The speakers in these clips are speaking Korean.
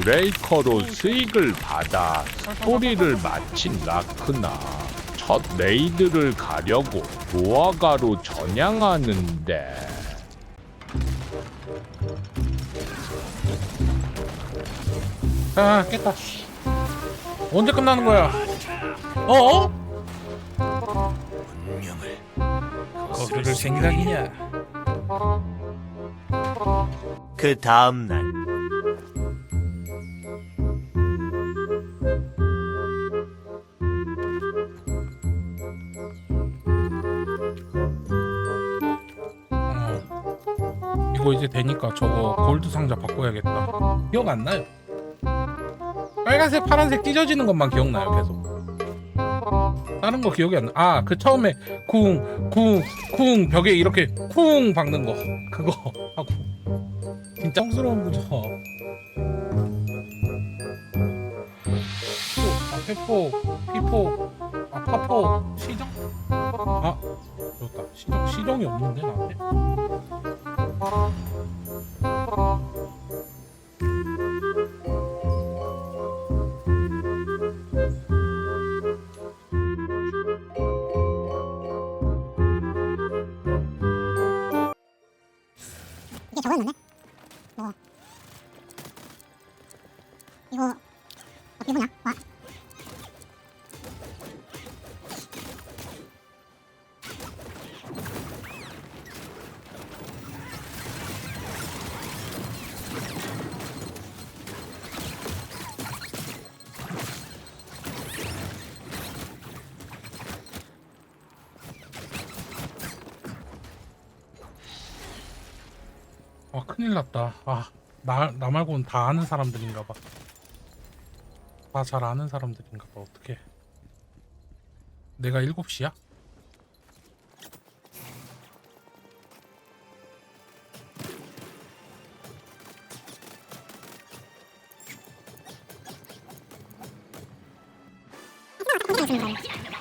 브레이커로 수익을 받아 스토리를 마친 라크나 첫 레이드를 가려고 무화과로 전향하는데. 아 깼다. 언제 끝나는 거야? 어? 거기를 생각이냐? 그 다음 날 이거 이제 되니까 저거 골드 상자 바꿔야겠다. 기억 안 나요? 빨간색 파란색 찢어지는 것만 기억나요 계속. 다른 거 기억이 안 나 아 그 처음에 쿵 쿵 쿵 벽에 이렇게 쿵 박는 거. 그거 하고. 진짜 성스러운 부죠 아, 회포 피포 아 파포 시정? 아 좋다. 시정 시정이 없는데 나한테 이게 저거였는데? 뭐 이거 어떻게 보냐? 와 아 큰일 났다. 아나 나 말고는 다 아는 사람들인가 봐다 잘 아는 사람들인가 봐. 어떻게 내가 7시야?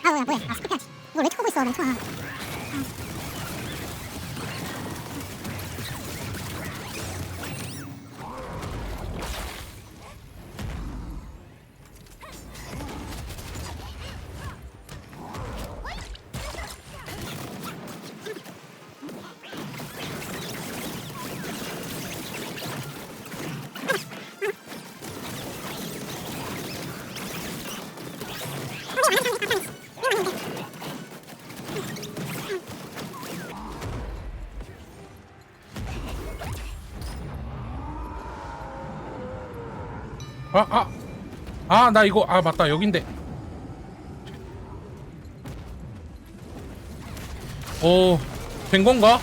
아 뭐야 뭐야. 아 스킵해야지 이거 왜 쳐보고 있어 멘토아 아 아. 아 나 이거 아 맞다. 여긴데. 어 된 건가?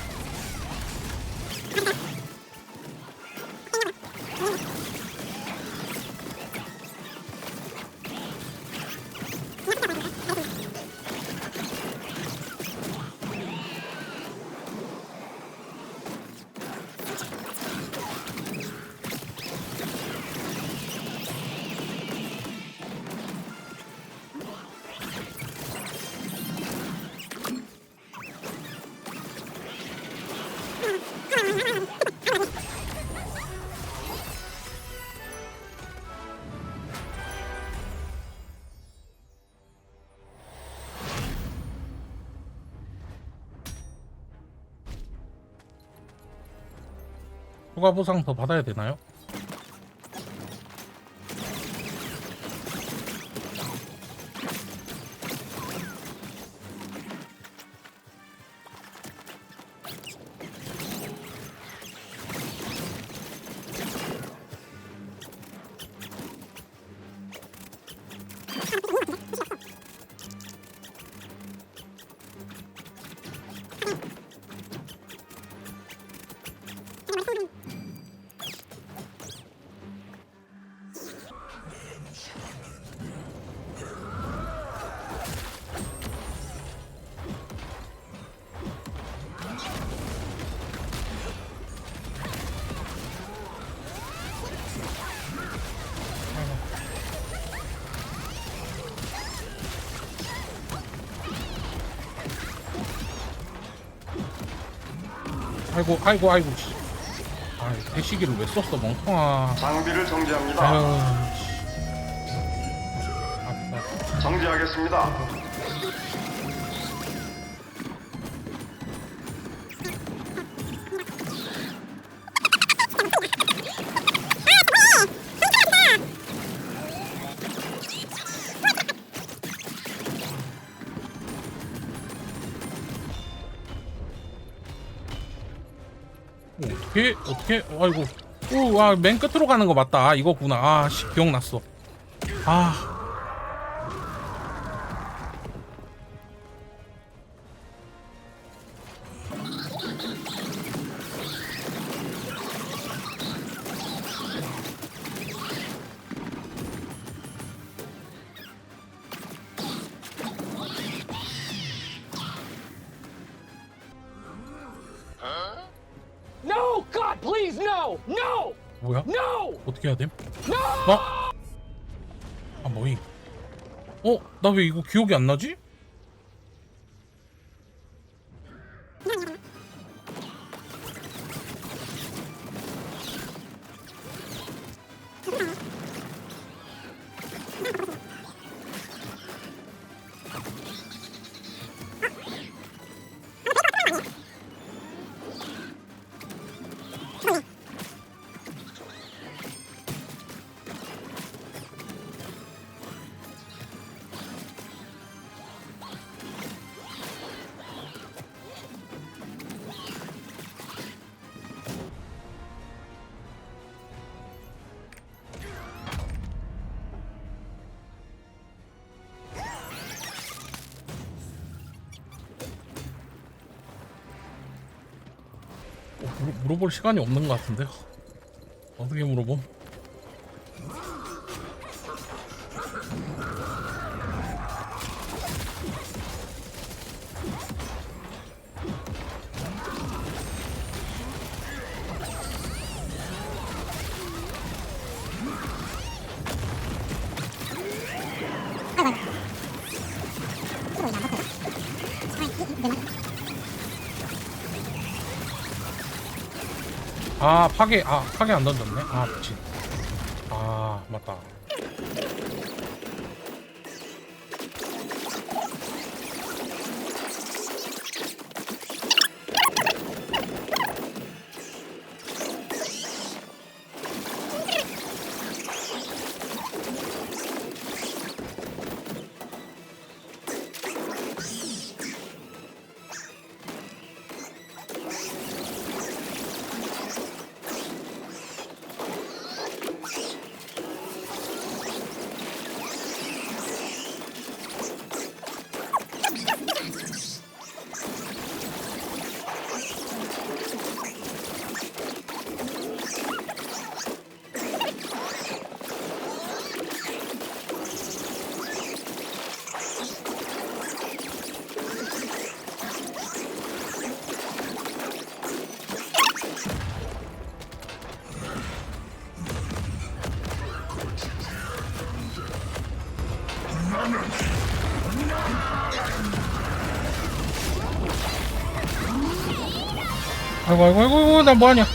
추가 보상 더 받아야 되나요? 아이고 아이고 아이고 씨. 아이고 대시기를 왜 썼어 멍청아 장비를 정지합니다. 아유 아프다 정지하겠습니다. 어, 어떻게 어떻게? 아이고. 오와맨 끝으로 가는 거 맞다. 아, 이거구나. 아 씨 기억났어. 아 God, please, no! No! 뭐야 No! 어떻게 해야 됨? 어? 아 뭐임? 어? 나 왜 이거 기억이 안 나지? 물어, 물어볼 시간이 없는 것 같은데 어떻게 물어봄? 아 파괴 아 파괴 안 던졌네? 아 그치 아 맞다 아이고 아이고 아이고, 아이고 나 뭐하냐?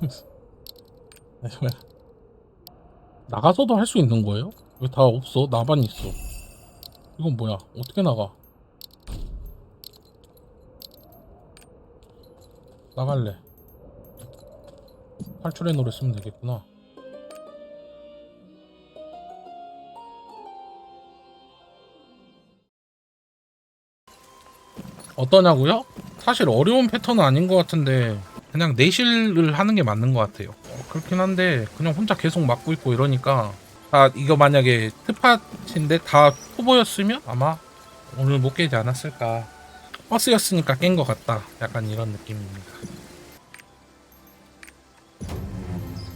네, 나가서도 할 수 있는 거예요? 왜 다 없어? 나만 있어. 이건 뭐야? 어떻게 나가? 나갈래. 탈출의 노래 쓰면 되겠구나. 어떠냐고요? 사실 어려운 패턴은 아닌 것 같은데 그냥 내실을 하는 게 맞는 것 같아요. 어, 그렇긴 한데 그냥 혼자 계속 막고 있고 이러니까 아 이거 만약에 트팟인데 다 초보였으면 아마 오늘 못 깨지 않았을까. 버스였으니까 깬 것 같다. 약간 이런 느낌입니다.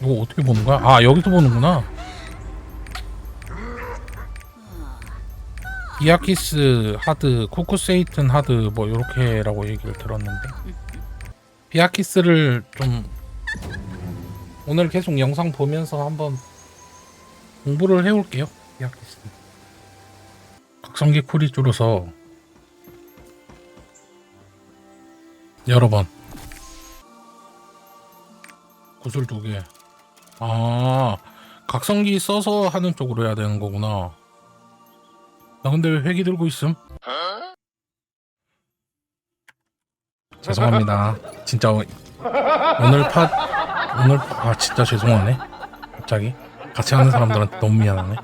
이거 어떻게 보는 거야? 아 여기서 보는구나. 비아키스 하드, 코쿠세이튼 하드 뭐 요렇게라고 얘기를 들었는데 비아키스를 좀 오늘 계속 영상 보면서 한번 공부를 해올게요. 비아키스. 각성기 쿨이 줄어서 여러 번 구슬 두 개. 아 각성기 써서 하는 쪽으로 해야 되는 거구나. 나 근데 왜 회기 들고 있음? 죄송합니다. 진짜 오- 오늘 팟 오늘 아 진짜 죄송하네. 갑자기 같이 하는 사람들한테 너무 미안하네.